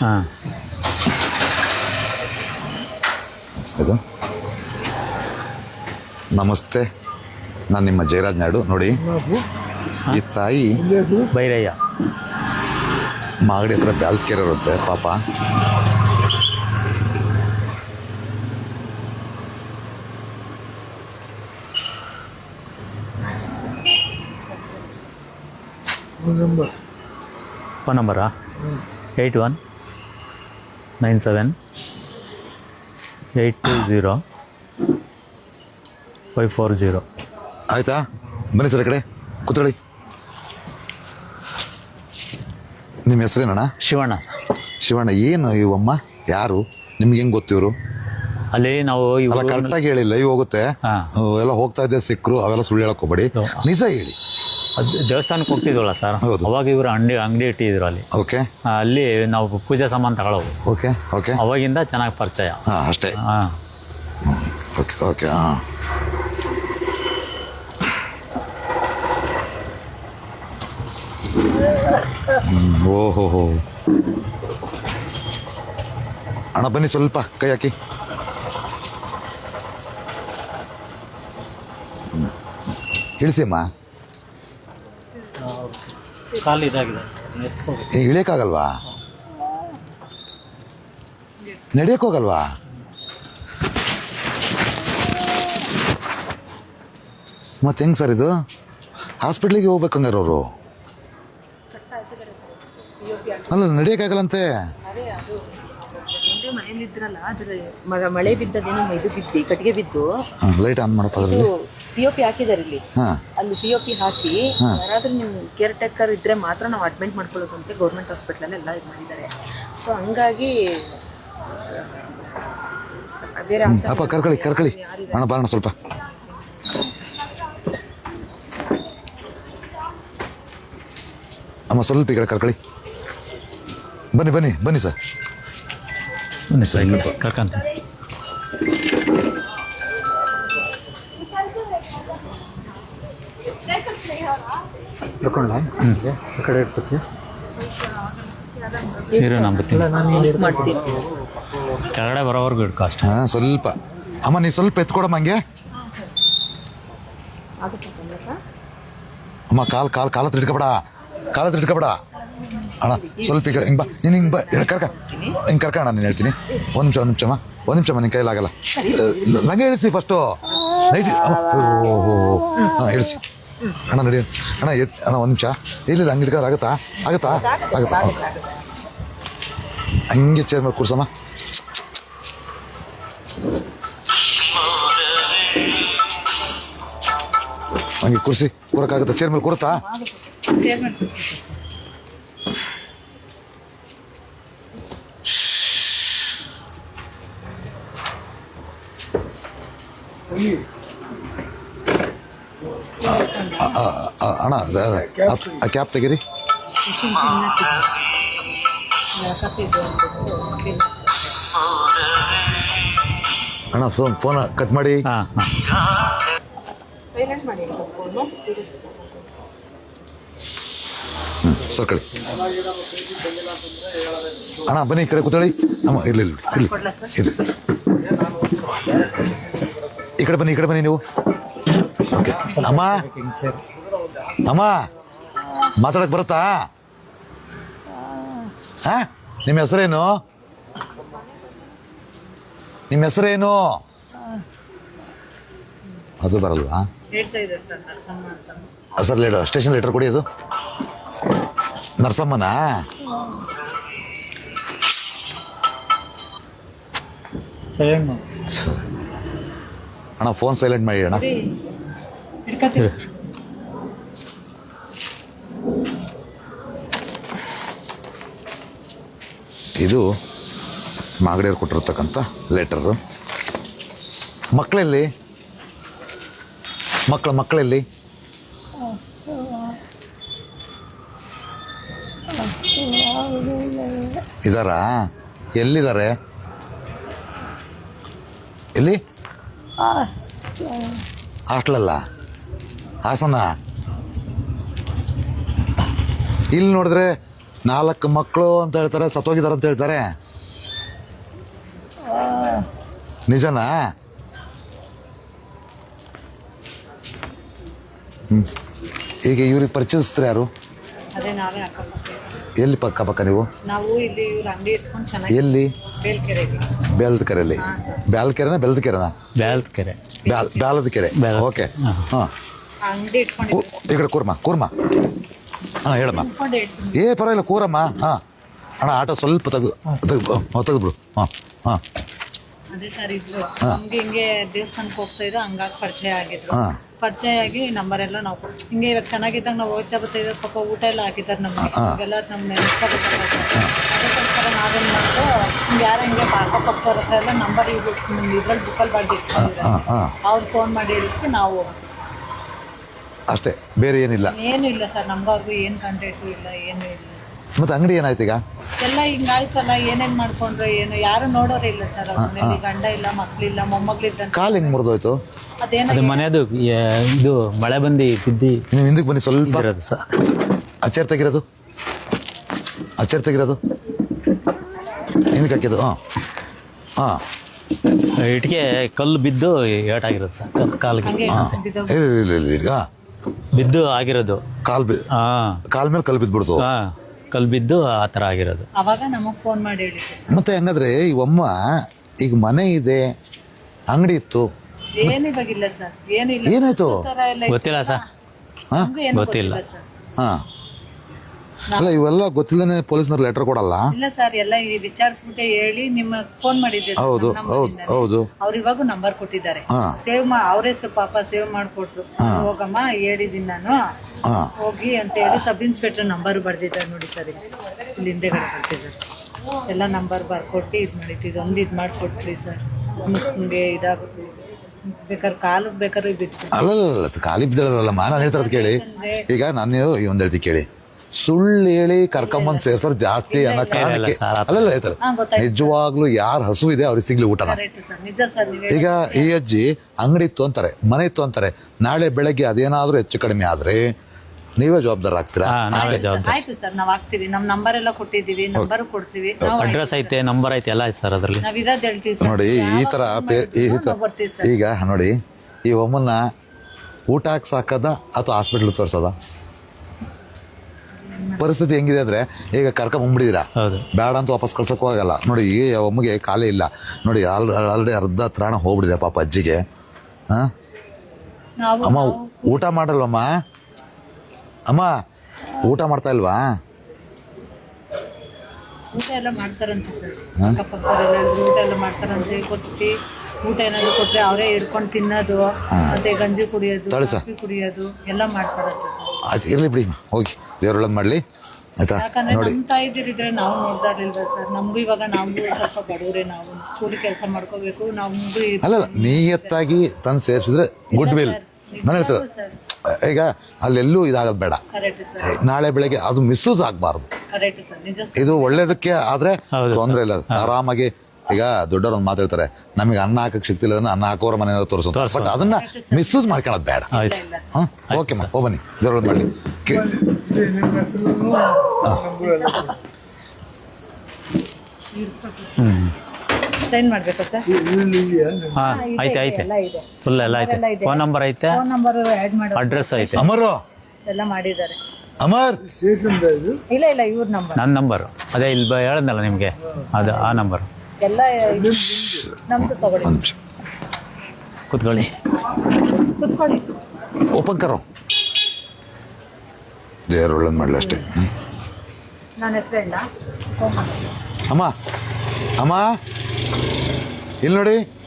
ಹಾಂ. ಇದು? ನಮಸ್ತೆ. ನಾನು ನಿಮ್ಮ ಜಯರಾಜ್ ನಾಯ್ಡು. ನೋಡಿ ಈ ತಾಯಿ ಬೈರಯ್ಯ. ಮಾಗಡಿ ಹತ್ರ ಬ್ಯಾಲ್ಕೆರೆ ಇರುತ್ತೆ ಪಾಪ. Number. Phone ನಂಬರಾ? Eight one nine seven eight two zero five four zero ಆಯಿತಾ? ಬನ್ನಿ ಸರ್ ಈ ಕಡೆ. ಕೂತ್ಕೊಳ್ಳಿ. ನಿಮ್ಮ ಹೆಸರೇನಣ್ಣ? ಶಿವಣ್ಣ. ಸರ್ ಶಿವಣ್ಣ ಏನು ಇವಮ್ಮ ಯಾರು? ನಿಮ್ಗೆ ಹೆಂಗ್ ಗೊತ್ತಿವರು ಅಲ್ಲಿ ನಾವು ಅಲ್ಲ ಇವರು ಕರೆಕ್ಟಾಗಿ ಹೇಳಿಲ್ಲ ಲೈವ್ ಹೋಗುತ್ತೆ. ಹಾಂ. ಎಲ್ಲ ಹೋಗ್ತಾ ಇದ್ದೆ ಸಿಕ್ಕರು ಅವೆಲ್ಲ ಸುಳ್ಳು ಹೇಳಕ್ಕೆ ಹೋಗ್ಬೇಡಿ. ನಿಜ ಹೇಳಿ. ದೇವಸ್ಥಾನಕ್ಕೆ ಹೋಗ್ತಿದ್ವಲ್ಲ ಸರ್? ಹೌದು. ಅವಾಗ ಇವರು ಅಂಗಡಿ ಅಂಗಡಿ ಇಟ್ಟಿದ್ರು ಅಲ್ಲಿ. ಓಕೆ. ಆ, ಅಲ್ಲಿ ನಾವು ಪೂಜೆ ಸಾಮಾನು ತಗೊಳ್ಳೋದು ಓಕೆ ಓಕೆ. ಅವಾಗಿಂದ ಚೆನ್ನಾಗಿ ಪರಿಚಯ. ಹಾಂ ಅಷ್ಟೇ. ಹಾಂ. ಓಕೆ ಓಕೆ ಹಾಂ. ಓಹೋ ಹೋ. ಅಣ್ಣ ಬನ್ನಿ ಸ್ವಲ್ಪ ಕೈ ಹಾಕಿ. ಹ್ಮ್. ಇಳಿಸಿ ಅಮ್ಮ. ಕಾಲು ಇದಾಗಿದೆ. ಏ, ಇಳಿಯಕ್ಕಾಗಲ್ವಾ? ನಡೆಯೋಕ್ಕೋಗಲ್ವಾ ಮತ್ತೆ ಹೆಂಗ್ ಸರ್ ಇದು? ಹಾಸ್ಪಿಟ್ಲಿಗೆ ಹೋಗ್ಬೇಕಂಗಾರ ಅವರು. ಅಲ್ಲ ನಡೆಯೋಕ್ಕಾಗಲ್ಲಂತೆ ಮಳೆ ಬಿದ್ದದೇನೋ ಇದು ಬಿದ್ದು ಕಟ್ಟಿಗೆ ಬಿದ್ದು. ಲೈಟ್ ಆನ್ ಮಾಡಪ್ಪ ಅದರಲ್ಲಿ. ಪಿ ಒ ಪಿ ಹಾಕಿದಾರೆ ಇಲ್ಲಿ. ಹಾಂ. ಅಲ್ಲಿ ಪಿ ಒ ಪಿ ಹಾಕಿ ಯಾರಾದ್ರೂ ನಿಮ್ ಕೇರ್ ಟೇಕರ್ ಇದ್ರೆ ಮಾತ್ರ ನಾವು ಅಡ್ಮಿಟ್ ಮಾಡ್ಕೊಳ್ಳೋದಂತೆ ಗೌರ್ಮೆಂಟ್ ಹಾಸ್ಪಿಟಲ್ ಎಲ್ಲ ಇದು ಮಾಡಿದ್ದಾರೆ. ಸೊ ಹಂಗಾಗಿ ಆ, ಬೇರೆ ಅಪ್ಪ ಕರ್ಕೊಳ್ಳಿ ಕರ್ಕೊಳ್ಳಿ ಅಣ್ಣ ಬಾರಣ ಸ್ವಲ್ಪ. ಅಮ್ಮ ಸ್ವಲ್ಪ ಈ ಕಡೆ ಕರ್ಕೊಳ್ಳಿ ಬನ್ನಿ ಬನ್ನಿ ಬನ್ನಿ ಸರ್. ಬನ್ನಿ ಸರ್ ಕರ್ಕಂತ. ಈ ಕಡೆ ಇಟ್ಕೊತೀವಿ ಇರು ನಂಬತ್ತೀನಿ ಹೆಲ್ಪ್ ಮಾಡ್ತೀನಿ. ಕೆಳಗಡೆ ಬರೋವರೆಗೂ ಇಟ್ಕೊ ಅಷ್ಟೇ. ಹಾಂ ಸ್ವಲ್ಪ. ಅಮ್ಮ ನೀ ಸ್ವಲ್ಪ ಎತ್ಕೊಡಮ್ಮ ಹಂಗೆ. ಅಮ್ಮ ಕಾಲ್ ಕಾಲ್ ಕಾಲ ಹತ್ರ ಇಟ್ಕೊಬೇಡ. ಕಾಲ ಹತ್ರ ಇಟ್ಕೊಬೇಡ. ಅಣ್ಣ ಸ್ವಲ್ಪ ಈ ಕಡೆ ಹಿಂಗೆ ಬಾ. ನೀನು ಹಿಂಗೆ ಬಾ. ಹೇಳಿ ಕರ್ಕ. ಹಿಂಗೆ ಕರ್ಕ ಅಣ್ಣ ನೀನು ಹೇಳ್ತೀನಿ. ಒಂದು ನಿಮಿಷ ಒಂದು ನಿಮಿಷಮ್ಮ ಒಂದು ನಿಮಿಷಮ್ಮ ನಿನ್ನ ಕೈಲಾಗಲ್ಲ. ಲಂಗ ಇಳಿಸಿ ಫಸ್ಟು ನೈಟ್ ಹಾಂ ಇಳಿಸಿ ಅಣ್ಣ ನಡಿ. ಅಣ್ಣ ಎತ್ ಅಣ್ಣ ಒಂದು ನಿಮಿಷ. ಇಲ್ಲ ಹಂಗೆ ಹಿಡ್ಕೋದು ಆಗುತ್ತಾ? ಆಗುತ್ತಾ? ಆಗುತ್ತಾ? ಹಂಗೆ ಚೇರ್ ಮೇಲೆ ಕೂರ್ಸಮ್ಮ. ಹಂಗೆ ಕುರ್ಸಿ. ಕೂರಕ್ಕಾಗುತ್ತಾ? ಚೇರ್ ಮೇಲೆ ಕೂರುತ್ತಾ? ಅಣ್ಣ ಆ ಕ್ಯಾಪ್ ತೆಗೀರಿ. ಅಣ್ಣ ಫೋನ್ ಫೋನ್ ಕಟ್ ಮಾಡಿ. ಸರ್ಕಳಿ ಅಣ್ಣ ಬನ್ನಿ ಈ ಕಡೆ ಕೂತಾಳಿ. ಅಮ್ಮ ಇರ್ಲಿ ಇರ್ಲಿ ಇರ್ಲಿ. ಈ ಕಡೆ ಬನ್ನಿ ಈ ಕಡೆ ಬನ್ನಿ ನೀವು. ಓಕೆ. ಅಮ್ಮ. ಅಮ್ಮ. ಮಾತಾಡಕ್ ಬರುತ್ತಾ? ಹಾ? ನಿಮ್ಮ ಹೆಸರೇನು? ನಿಮ್ಮ ಹೆಸರೇನು? ಅದು ಬರಲ್ವಾ? ಸರ್ ಲೇಟರ್ ಸ್ಟೇಷನ್ ಲೆಟರ್ ಕೊಡಿ ಅದು. ನರಸಮ್ಮನಾ? ಸರಿ. ಅಣ್ಣ ಫೋನ್ ಸೈಲೆಂಟ್ ಮಾಡಿ ಅಣ್ಣ. ಇದು ಮಾಗಡಿಯವ್ರು ಕೊಟ್ಟಿರ್ತಕ್ಕಂಥ ಲೆಟರು ಮಕ್ಕಳಲ್ಲಿ ಮಕ್ಕಳ ಮಕ್ಕಳಲ್ಲಿ. ಇದಾರಾ? ಎಲ್ಲಿದ್ದಾರೆ? ಎಲ್ಲಿ? ಹಾಸ್ಟ್ಲಲ್ಲ? ಹಾಸನ? ಇಲ್ಲಿ ನೋಡಿದ್ರೆ ನಾಲ್ಕು ಮಕ್ಕಳು ಅಂತ ಹೇಳ್ತಾರೆ ಸತ್ತೋಗಿದ್ದಾರೆ ಅಂತ ಹೇಳ್ತಾರೆ. ನಿಜನಾ? ಹ್ಞೂ ಈಗ ಇವ್ರಿಗೆ ಪರಿಚಯಿಸ್ತಾರೆ ಯಾರು? ಅದೇ ನಾವೇ ಅಕ್ಕಪಕ್ಕ ಎಲ್ಲಿ ಪಕ್ಕ ಪಕ್ಕ ನೀವು? ನಾವು ಇಲ್ಲಿ ಇವ್ರ ಅಂಗಡಿ ಇಟ್ಕೊಂಡು ಚೆನ್ನಾಗಿ ಎಲ್ಲಿ? ಬೆಲ್ದ ಕೆರೆಯಲ್ಲಿ ಬ್ಯಾಲ್ ಕೆರೆನ ಬೆಲ್ದ ಕೆರೆನಾ ಬ್ಯಾಲ್ತ್ ಕೆರೆ ಬ್ಯಾಲ್ ಬ್ಯಾಲದ ಕೆರೆ. ಬ್ಯಾಲದ ಓಕೆ. ಹಾ. ಹಾಂ. ಅಂಗಡಿ ಇಟ್ಕೊಂಡು ಈ ಕಡೆ ಕೂರ್ಮ ಕೂರ್ಮ. ಹಾಂ ಹೇಳಮ್ಮ. ಇಟ್ಕೊಂಡು ಹೇಳ್ತೀನಿ ಏ ಪರವಾಗಿಲ್ಲ ಕೂರಮ್ಮ. ಹಾಂ. ಅಣ್ಣ ಆಟೋ ಸ್ವಲ್ಪ ತೆಗೆದು ತೆಗೆದು ತೆಗೆದ್ಬಿಡು. ಹಾಂ ಹಾಂ. ಅದೇ ಸರ್ ಇದ್ರು ನಮ್ಗೆ ಹಿಂಗೆ ದೇವಸ್ಥಾನಕ್ಕೆ ಹೋಗ್ತಾ ಇದ್ರು ಹಂಗಾಗಿ ಪರಿಚಯ ಆಗಿದ್ರು. ಹಾ. ಪರಿಚಯ ಆಗಿ ನಂಬರ್ ಎಲ್ಲ ನಾವು ಹಿಂಗೆ ಇವಾಗ ಚೆನ್ನಾಗಿದ್ದಾಗ ನಾವು ಹೋಗ್ತಾ ಬರ್ತಾ ಇದ್ದಾಗ ಪಾಪ ಊಟ ಎಲ್ಲ ಹಾಕಿದ್ದಾರೆ ನಮ್ಗೆ. ಇವಾಗೆಲ್ಲ ನಮ್ಮ ನಾವೇನು ಹಿಂಗೆ ಯಾರು ಹಿಂಗೆ ಹತ್ರ ಎಲ್ಲ ನಂಬರ್ ಇದು ಇದ್ರಲ್ಲಿ ಬುಕ್ಕಲ್ಲಿ ಅವ್ರು ಫೋನ್ ಮಾಡಿ ಹೇಳಿಕ್ಕೆ ನಾವು ಹೋಗ್ತೀವಿ ಸರ್. ಅಷ್ಟೇ ಬೇರೆ ಏನಿಲ್ಲ. ಏನು ಇಲ್ಲ ಸರ್ ನಮ್ಗವ್ರಿಗೂ ಏನು ಕಾಂಟ್ಯಾಕ್ಟು ಇಲ್ಲ ಏನೂ ಇಲ್ಲ. ಮತ್ತೆ ಅಂಗಡಿ ಏನಾಯ್ತು ಈಗ? ಎಲ್ಲ ಹಿಂಗಾಯ್ತಲ್ಲ ಏನೇನ್ ಮಾಡ್ಕೊಂಡ್ರೆ ಏನು ಯಾರು ನೋಡೋರೇ ಇಲ್ಲ ಸರ್ ಅವ್ರ ಮನೇಲಿ. ಗಂಡ ಇಲ್ಲ ಮಕ್ಳಿಲ್ಲ ಮೊಮ್ಮಗಳಿದ್ದಂತ ಕಾಲು ಹೆಂಗ್ ಮುರಿದೋಯ್ತು? ಅದೇನೋ ಅದು ಮನೆಯದು ಏ- ಇದು ಮಳೆ ಬಂದು ಬಿದ್ದಿ. ನೀವು ಹಿಂದಕ್ಕೆ ಬನ್ನಿ ಸ್ವಲ್ಪ ಇರೋದು ಸರ್. ಅಚ್ಚರ್ ತೆಗಿರೋದು. ಅಚ್ಚರ್ ತೆಗಿರೋದು. ಹಿಂದಕ್ಕೆ ಹಾಕಿದ್ದು? ಹಾಂ ಹಾಂ ಇಟ್ಟಿಗೆ ಕಲ್ಲು ಬಿದ್ದು ಏಟಾಗಿರೋದು ಸರ್ ಕಲ್- ಕಾಲಿಗೆ. ಇಲ್ಲ ಇಲ್ಲ ಇಲ್ಲ ಹಾಂ ಬಿದ್ದು ಆಗಿರೋದು. ಕಾಲು ಬಿ ಹಾಂ ಕಾಲ್ ಮೇಲೆ ಕಲ್ಲು ಬಿದ್ದುಬಿಡ್ದು ಹಾಂ ಕಲ್ಲು ಬಿದ್ದು ಆ ಥರ ಆಗಿರೋದು. ಅವಾಗ ನಮಗೆ ಫೋನ್ ಮಾಡಿ ಹೇಳಿದ್ರು ಮತ್ತೆ ಹಂಗಾದ್ರೆ ಈ ಅಮ್ಮ ಈಗ ಮನೆ ಇದೆ ಅಂಗಡಿ ಇತ್ತು. ಏನು ಇವಾಗಿಲ್ಲ ಸರ್ ಏನಿಲ್ಲ. ಏನಾಯ್ತು? ಗೊತ್ತಿಲ್ಲ ಸರ್. ಹಾಂ ಗೊತ್ತಿಲ್ಲ. ಗೊತ್ತಿಲ್ಲ ಸರ್. ಹಾಂ ಅಲ್ಲ ಇವೆಲ್ಲ ಗೊತ್ತಿಲ್ಲದೆ ಪೊಲೀಸ್ನವ್ರು ಲೆಟರ್ ಕೊಡಲ್ಲ? ಇಲ್ಲ ಸರ್ ಎಲ್ಲ ಈ ವಿಚಾರಿಸ್ಬಿಟ್ಟೆ ಹೇಳಿ ನಿಮ್ಮ ಫೋನ್ ಮಾಡಿದ್ದೆ sir, ಹೌದು ನಮ್ಮ ಹೌದು. ಹೌದು. ಅವ್ರು ಇವಾಗ ನಂಬರ್ ಕೊಟ್ಟಿದ್ದಾರೆ. ಹಾಂ. ಸೇವ್ ಮಾ ಅವರೇ ಪಾಪ ಸೇವ್ ಮಾಡ್ಕೊಟ್ರು. ಹೋಗಮ್ಮ ಹೇಳಿದೀನಿ ನಾನು. ಹಾಂ. ಹೋಗಿ ಅಂತ ಹೇಳಿ ಸಬ್ ಇನ್ಸ್ಪೆಕ್ಟರ್ ನಂಬರ್ ಬರ್ದಿದ್ದಾರೆ ನೋಡಿ ಸರ್ ಇಲ್ಲಿ. ಇಲ್ಲಿ ಹಿಂದೆಗಡೆ ಬರ್ತಿದ್ದಾರೆ ಎಲ್ಲ ನಂಬರ್ ಬರ್ಕೊಟ್ಟು ಇದು ಮಾಡಿತ್ತು. ಇದೊಂದು ಇದು ಮಾಡಿಕೊಟ್ರಿ ಸರ್. ನಿಮಗೆ ಇದಾಗುತ್ತೆ. ಬೇಕಾದ್ರೆ ಕಾಲು ಬೇಕಾದ್ರೆ ಬಿಟ್ಟು ಅಲ್ಲ ಖಾಲಿ ಬಿದ್ದಳಲ್ಲಮ್ಮ ನಾನು ಹೇಳ್ತಾರದು ಕೇಳಿ. ಈಗ ನಾನು ಒಂದು ಹೇಳ್ತಿ ಕೇಳಿ. ಸುಳ್ಳು ಹೇಳಿ ಕರ್ಕೊಂಬಂದ್ ಸೇರ್ಸೋರು ಜಾಸ್ತಿ ಅನ್ನೋ ಕಾರಣಕ್ಕೆ ಅಲ್ಲೆಲ್ಲ ಹೇಳ್ತಾರೆ ನಿಜವಾಗ್ಲೂ ಯಾರು ಹಸು ಇದೆ ಅವ್ರಿಗೆ ಸಿಗ್ಲಿ ಊಟನ. ಕರೆಕ್ಟ್ ಸರ್ ನಿಜ ಸರ್ ಈಗ ಈ ಅಜ್ಜಿ ಅಂಗಡಿ ಇತ್ತು ಅಂತಾರೆ ಮನೆ ಇತ್ತು ಅಂತಾರೆ ನಾಳೆ ಬೆಳಗ್ಗೆ ಅದೇನಾದ್ರೂ ಹೆಚ್ಚು ಕಡಿಮೆ ಆದ್ರೆ ನೀವೇ ಜವಾಬ್ದಾರ ಆಗ್ತೀರಾ? ಆಯ್ತು ಸರ್ ನಾವು ಆಗ್ತೀವಿ. ನಮ್ಮ ನಂಬರ್ ಎಲ್ಲ ಕೊಟ್ಟಿದ್ದೀವಿ ನಂಬರ್ ಕೊಡ್ತೀವಿ. ನಾವು ಅಡ್ರೆಸ್ ಐತೆ ನಂಬರ್ ಐತೆ ಎಲ್ಲ ಐತೆ ಸರ್ ಅದರಲ್ಲಿ. ನಾವ್ ಇರೋದ್ ಹೇಳ್ತೀವಿ ಸರ್. ನೋಡಿ ಈ ತರ ಪೇ- ಈ ತರ- ನಾವು ಬರ್ತೀವಿ ಸರ್. ಈಗ ನೋಡಿ ಈ ಒಮ್ಮನ್ನ ಊಟ ಹಾಕಿ ಸಾಕದ ಅಥವಾ ಹಾಸ್ಪಿಟ್ಲ್ ತೋರ್ಸದ? ಪರಿಸ್ಥಿತಿ ಹೆಂಗಿದೆ ಅಂದ್ರೆ ಈಗ ಕರ್ಕೊಂಬಂದ್ಬಿಟ್ಟಿದ್ದೀರಾ ಹೌದು. ಬೇಡ ಅಂತ ವಾಪಸ್ ಕಳ್ಸೋಕ್ಕೂ ಆಗಲ್ಲ. ನೋಡಿ ಈ ಒಮ್ಮಗೆ ಖಾಲಿ ಇಲ್ಲ. ನೋಡಿ ಆಲ್ ಆಲ್ರೆಡಿ ಅರ್ಧ ತ್ರಾಣ ಹೋಗ್ಬಿಡಿದೆ ಪಾಪ ಅಜ್ಜಿಗೆ. ಹಾಂ? ಅಮ್ಮ ಊಟ ಮಾಡಲ್ವಮ್ಮ? ಅಮ್ಮ ಊಟ ಮಾಡ್ತಾ ಇಲ್ವಾ? ಊಟ ಎಲ್ಲ ಮಾಡ್ತಾರಂತೆ ಸರ್. ಅಕ್ಕಪಕ್ಕದವರೆಲ್ಲ ಊಟ ಎಲ್ಲ ಮಾಡ್ತಾರಂತೆ. ಕೊಟ್ಟು ಊಟ ಏನಾದ್ರು ಕೊಟ್ರೆ ಅವರೇ ಹಿಡ್ಕೊಂಡು ತಿನ್ನೋದು ಮತ್ತೆ ಗಂಜಿ ಕುಡಿಯೋದು ಕುಡಿಯೋದು ಎಲ್ಲ ಮಾಡ್ತಾರಂತೆ. ಆಯ್ತು ಇರಲಿ ಬಿಡಿ ಹೋಗಿ. ದೇವ್ರೊಳಗೆ ಮಾಡಲಿ ಆಯ್ತಾ? ಯಾಕಂದ್ರೆ ನೋಡಿ. ನಮ್ಮ ತಾಯಿದಿರಿದ್ರೆ ನಾವು ನೋಡ್ತಾ ಇರ್ಲಿಲ್ವಾ ಸರ್? ನಮಗೂ ಇವಾಗ ನಾವು ಸ್ವಲ್ಪ ಬಡವರೇ ನಾವು ಕೂಲಿ ಕೆಲಸ ಮಾಡ್ಕೋಬೇಕು ನಮಗೂ ಅಲ್ಲ ಅಲ್ಲ ನಿಯತ್ತಾಗಿ ತಂದು ಸೇರಿಸಿದ್ರೆ ಗುಡ್ ವಿಲ್. ನಾನು ಹೇಳ್ತೇವೆ ಈಗ ಅಲ್ಲೆಲ್ಲೂ ಇದಾಗೋದು ಬೇಡ. Correct sir. ನಾಳೆ ಬೆಳಗ್ಗೆ ಅದು ಮಿಸ್ಯೂಸ್ ಆಗಬಾರ್ದು. ಕರೆಕ್ಟ್ ಸರ್ ನಿಜ ಇದು ಒಳ್ಳೇದಕ್ಕೆ ಆದರೆ ತೊಂದರೆ ಇಲ್ಲ. ಆರಾಮಾಗಿ ಈಗ ದೊಡ್ಡವ್ರು ಒಂದು ಮಾತಾಡ್ತಾರೆ ನಮಗೆ ಅನ್ನ ಹಾಕಕ್ಕೆ ಶಕ್ತಿ ಇಲ್ಲ ಅನ್ನ ಹಾಕೋರ ಮನೆ ತೋರಿಸೋದು ಬಟ್ ಅದನ್ನ ಮಿಸ್ಯೂಸ್ ಮಾಡ್ಕೊಳ್ಳೋದು ಬೇಡ. ಆಯ್ತು. ಹಾಂ ಓಕೆ ಮಾ ಓ ಬನ್ನಿ. ಜೋರ ಸೈನ್ ಮಾಡ್ಬೇಕಾ ಸರ್? ಹಾಂ ಐತೆ ಐತೆ ಎಲ್ಲ ಇದೆ. ಫುಲ್ ಎಲ್ಲ ಐತೆ ಫೋನ್ ನಂಬರ್ ಐತೆ? ಫೋನ್ ನಂಬರ್ ಆ್ಯಡ್ ಮಾಡೋ ಅಡ್ರೆಸ್ ಐತೆ. ಅಮರು? ಎಲ್ಲ ಮಾಡಿದ್ದಾರೆ. ಅಮರ್? ಇಲ್ಲ ಇಲ್ಲ ಇವ್ರ ನಂಬರ್ ನನ್ನ ನಂಬರ್ ಅದೇ ಇಲ್ಲಿ ಬ- ಹೇಳಿದ್ನಲ್ಲ ನಿಮಗೆ? ಅದು ಆ ನಂಬರ್ ಎಲ್ಲ ಇದು ನಮ್ದು ತಗೊಳ್ಳಿ. ಒಂದು ನಿಮಿಷ. ಕೂತ್ಕೊಳ್ಳಿ. ಕುತ್ಕೊಳ್ಳಿ. ಓಪನ್ ಕರೋ. ದೇವ್ರ ಒಳ್ಳೆ ಮಾಡಲಿ ಅಷ್ಟೇ. ಹ್ಮ್. ನನ್ನ ಹೆಸರು ಅಮ್ಮ ಅಮ್ಮ. ಇಲ್ಲಿ ನೋಡಿ.